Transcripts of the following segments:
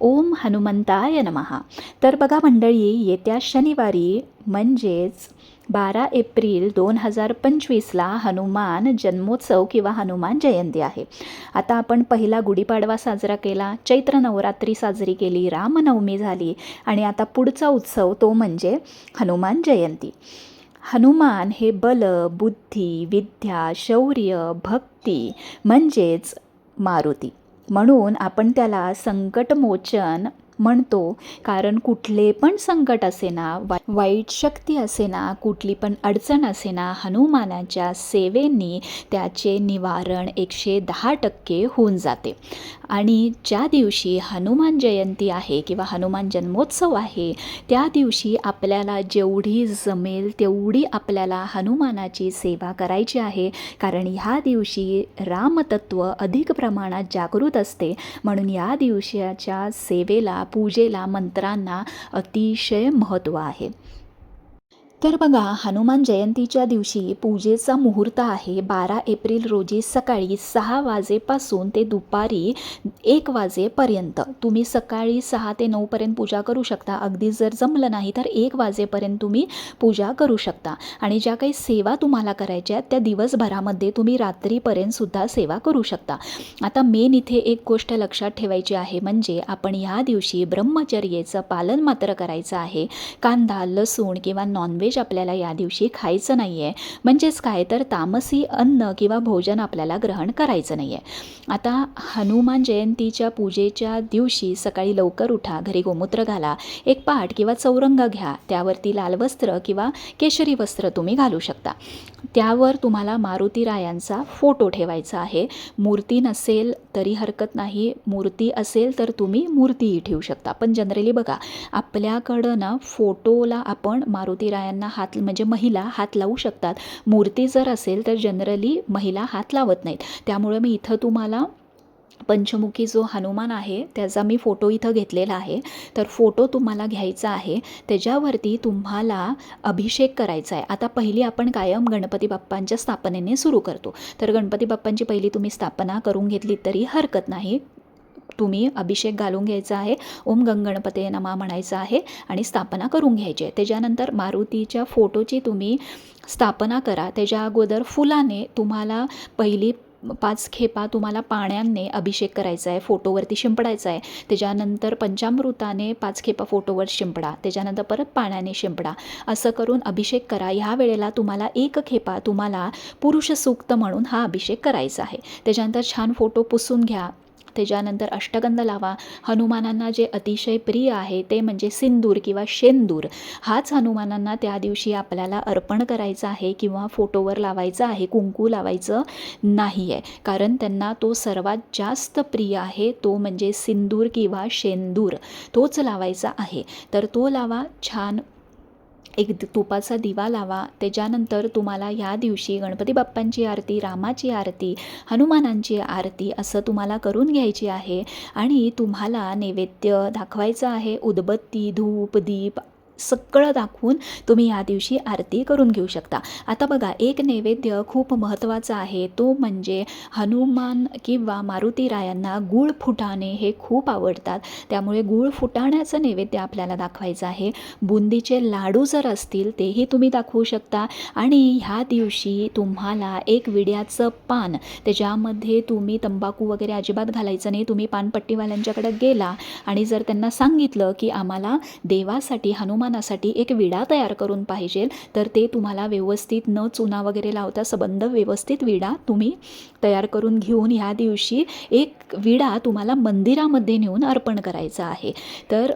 ओम हनुमंताय नमहा तर बघा मंडळी येत्या शनिवारी म्हणजेच बारा एप्रिल दोन हजार पंचवीसला हनुमान जन्मोत्सव किंवा हनुमान जयंती आहे. आता आपण पहिला गुढीपाडवा साजरा केला चैत्र नवरात्री साजरी केली रामनवमी झाली आणि आता पुढचा उत्सव तो म्हणजे हनुमान जयंती. हनुमान हे बल बुद्धी विद्या शौर्य भक्ती म्हणजेच मारुती. म्हणून आपण त्याला संकटमोचन म्हणतो. कारण कुठले पण संकट असे ना वा वाईट शक्ती असे ना कुठली पण अडचण असे ना हनुमानाच्या सेवेनी त्याचे निवारण एकशे दहा टक्के होऊन जाते. आणि ज्या दिवशी हनुमान जयंती आहे किंवा हनुमान जन्मोत्सव आहे त्या दिवशी आपल्याला जेवढी जमेल तेवढी आपल्याला हनुमानाची सेवा करायची आहे. कारण ह्या दिवशी रामतत्व अधिक प्रमाणात जागृत असते. म्हणून या दिवसाच्या सेवेला पूजेला मंत्रांना अतिशय महत्त्व आहे. तर बघा हनुमान जयंतीच्या दिवशी पूजेचा मुहूर्त आहे. बारा एप्रिल रोजी सकाळी सहा वाजेपासून ते दुपारी एक वाजेपर्यंत. तुम्ही सकाळी सहा ते नऊपर्यंत पूजा करू शकता. अगदी जर जमलं नाही तर एक वाजेपर्यंत तुम्ही पूजा करू शकता. आणि ज्या काही सेवा तुम्हाला करायच्या आहेत त्या दिवसभरामध्ये तुम्ही रात्रीपर्यंतसुद्धा सेवा करू शकता. आता मेन इथे एक गोष्ट लक्षात ठेवायची आहे म्हणजे आपण ह्या दिवशी ब्रह्मचर्येचं पालन मात्र करायचं आहे. कांदा लसूण किंवा नॉनव्हेज आपल्याला या दिवशी खायचं नाही आहे म्हणजेच काय? तर तामसी अन्न किंवा भोजन आपल्याला ग्रहण करायचं नाही आहे आता हनुमान जयंतीच्या पूजेच्या दिवशी सकाळी लवकर उठा घरी गोमूत्र घाला एक पाट किंवा चौरंग घ्या. त्यावरती लाल वस्त्र किंवा केशरी वस्त्र तुम्ही घालू शकता. त्यावर तुम्हाला मारुती रायांचा फोटो ठेवायचा आहे. मूर्ती नसेल तरी हरकत नाही. मूर्ती असेल तर तुम्ही मूर्तीही ठेवू शकता. पण जनरली बघा आपल्याकडं ना फोटोला आपण त्यांना हात म्हणजे महिला हात लावू शकतात. मूर्ती जर असेल तर जनरली महिला हात लावत नाहीत. त्यामुळे मी इथं तुम्हाला पंचमुखी जो हनुमान आहे त्याचा मी फोटो इथं घेतलेला आहे. तर फोटो तुम्हाला घ्यायचा आहे. त्याच्यावरती तुम्हाला अभिषेक करायचा आहे. आता पहिली आपण कायम गणपती बाप्पांच्या स्थापनेने सुरू करतो. तर गणपती बाप्पांची पहिली तुम्ही स्थापना करून घेतली तरी हरकत नाही. तुम्ही अभिषेक घालून घ्यायचा आहे ओम गंगणपते नमा म्हणायचं आहे आणि स्थापना करून घ्यायची आहे. त्याच्यानंतर मारुतीच्या फोटोची तुम्ही स्थापना करा. त्याच्या अगोदर फुलाने तुम्हाला पहिली पाच खेपा तुम्हाला पाण्याने अभिषेक करायचा आहे फोटोवरती शिंपडायचा आहे. त्याच्यानंतर पंचामृताने पाच खेपा फोटोवर शिंपडा. त्याच्यानंतर परत पाण्याने शिंपडा. असं करून अभिषेक करा. ह्या वेळेला तुम्हाला एक खेपा तुम्हाला पुरुष सूक्त म्हणून हा अभिषेक करायचा आहे. त्याच्यानंतर छान फोटो पुसून घ्या. त्याच्यानंतर अष्टगंध लावा. हनुमानांना जे अतिशय प्रिय आहे ते म्हणजे सिंदूर किंवा शेंदूर. हाच हनुमानांना त्या दिवशी आपल्याला अर्पण करायचा आहे किंवा फोटोवर लावायचा आहे कुंकू लावायचं नाही आहे कारण त्यांना तो सर्वात जास्त प्रिय आहे तो म्हणजे सिंदूर किंवा शेंदूर. तोच लावायचा आहे. तर तो लावा छान एक द- तुपाचा दिवा लावा. त्याच्यानंतर तुम्हाला ह्या दिवशी गणपती बाप्पांची आरती रामाची आरती हनुमानांची आरती असं तुम्हाला करून घ्यायची आहे. आणि तुम्हाला नैवेद्य दाखवायचं आहे. उदबत्ती धूप दीप सगळं दाखवून तुम्ही या दिवशी आरती करून घेऊ शकता. आता बघा एक नैवेद्य खूप महत्त्वाचा आहे. तो म्हणजे हनुमान किंवा मारुतीरायांना गुळ फुटाणे हे खूप आवडतात. त्यामुळे गुळ फुटाण्याचं नैवेद्य आपल्याला दाखवायचं आहे. बुंदीचे लाडू जर असतील तेही तुम्ही दाखवू शकता. आणि ह्या दिवशी तुम्हाला एक विड्याचं पान त्याच्यामध्ये तुम्ही तंबाखू वगैरे अजिबात घालायचं नाही. तुम्ही पानपट्टीवाल्यांच्याकडे गेला आणि जर त्यांना सांगितलं की आम्हाला देवासाठी हनुमान हनुमानासाठी एक विडा तयार करून पाहिजे. तर ते तुम्हाला व्यवस्थित न चुना वगैरे लावता सबंध व्यवस्थित विडा तुम्ही तयार करून घेऊन ह्या दिवशी एक विडा तुम्हाला मंदिरामध्ये नेऊन अर्पण करायचा आहे. तर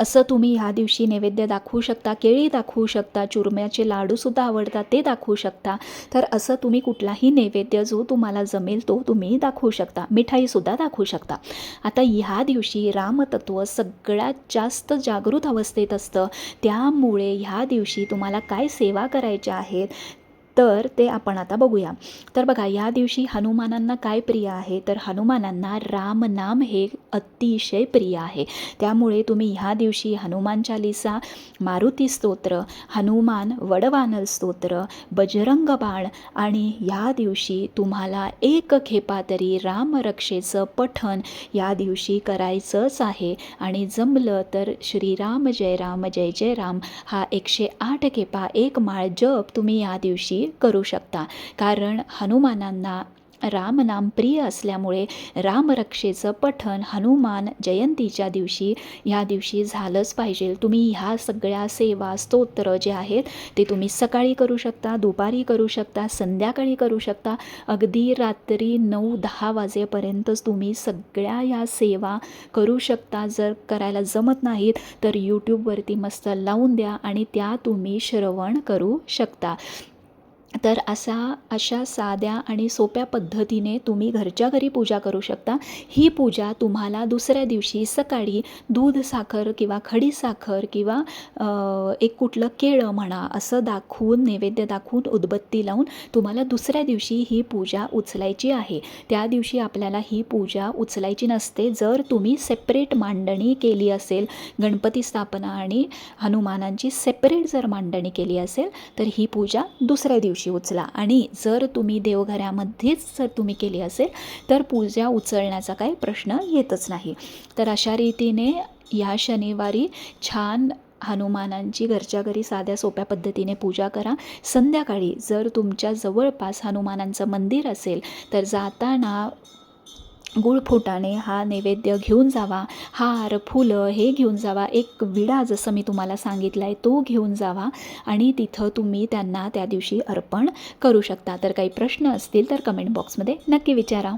असं तुम्ही ह्या दिवशी नैवेद्य दाखवू शकता केळी दाखवू शकता चुरम्याचे लाडूसुद्धा आवडतात ते दाखवू शकता. तर असं तुम्ही कुठलाही नैवेद्य जो तुम्हाला जमेल तो तुम्ही दाखवू शकता. मिठाईसुद्धा दाखवू शकता. आता ह्या दिवशी रामतत्व सगळ्यात जास्त जागृत अवस्थेत असतं. त्यामुळे ह्या दिवशी तुम्हाला काय सेवा करायच्या आहेत? तर ते आपण आता बघूया. तर बघा या दिवशी हनुमानांना काय प्रिय आहे? तर हनुमानांना रामनाम हे अतिशय प्रिय आहे. त्यामुळे तुम्ही ह्या दिवशी हनुमान चालिसा मारुती स्तोत्र हनुमान वडवानल स्तोत्र बजरंग बाण आणि ह्या दिवशी तुम्हाला एक खेपा तरी रामरक्षेचं पठन या दिवशी करायचंच आहे. आणि जमलं तर श्रीराम जय राम जय जय राम हा एकशे आठ खेपा एक माळ जप तुम्ही या दिवशी करू शकता. कारण हनुमानांना रामनाम प्रिय असल्यामुळे रामरक्षेचं पठण हनुमान जयंतीच्या दिवशी ह्या दिवशी झालंच पाहिजे. तुम्ही ह्या सगळ्या सेवा स्तोत्र जे आहेत ते तुम्ही सकाळी करू शकता दुपारी करू शकता संध्याकाळी करू शकता. अगदी रात्री नऊ दहा वाजेपर्यंतच तुम्ही सगळ्या या सेवा करू शकता. जर करायला जमत नाहीत तर यूट्यूबवरती मस्त लावून द्या आणि त्या तुम्ही श्रवण करू शकता. तर असा अशा साध्या आणि सोप्या पद्धतीने तुम्ही घरच्या घरी पूजा करू शकता. ही पूजा तुम्हाला दुसऱ्या दिवशी सकाळी दूध साखर किंवा खडी साखर किंवा एक कुठलं केळं म्हणा असं दाखवून नैवेद्य दाखवून उदबत्ती लावून तुम्हाला दुसऱ्या दिवशी ही पूजा उचलायची आहे. त्या दिवशी आपल्याला ही पूजा उचलायची नसते. जर तुम्ही सेपरेट मांडणी केली असेल गणपती स्थापना आणि हनुमानांची सेपरेट जर मांडणी केली असेल तर ही पूजा दुसऱ्या दिवशी दिवशी उचला. आणि जर तुम्ही देवघरामध्येच जर तुम्ही केली असेल तर पूजा उचलण्याचा काही प्रश्न येतच नाही. तर अशा रीतीने या शनिवारी छान हनुमानांची घरच्या घरी साध्या सोप्या पद्धतीने पूजा करा. संध्याकाळी जर तुमच्या जवळपास हनुमानांचं मंदिर असेल तर जाताना गुळ फुटाणे हा नैवेद्य घेऊन जावा. हार फुलं हे घेऊन जावा. एक विडा जसं मी तुम्हाला सांगितलं आहे तो घेऊन जावा आणि तिथं तुम्ही त्यांना त्या दिवशी अर्पण करू शकता. तर काही प्रश्न असतील तर कमेंट बॉक्समध्ये नक्की विचारा.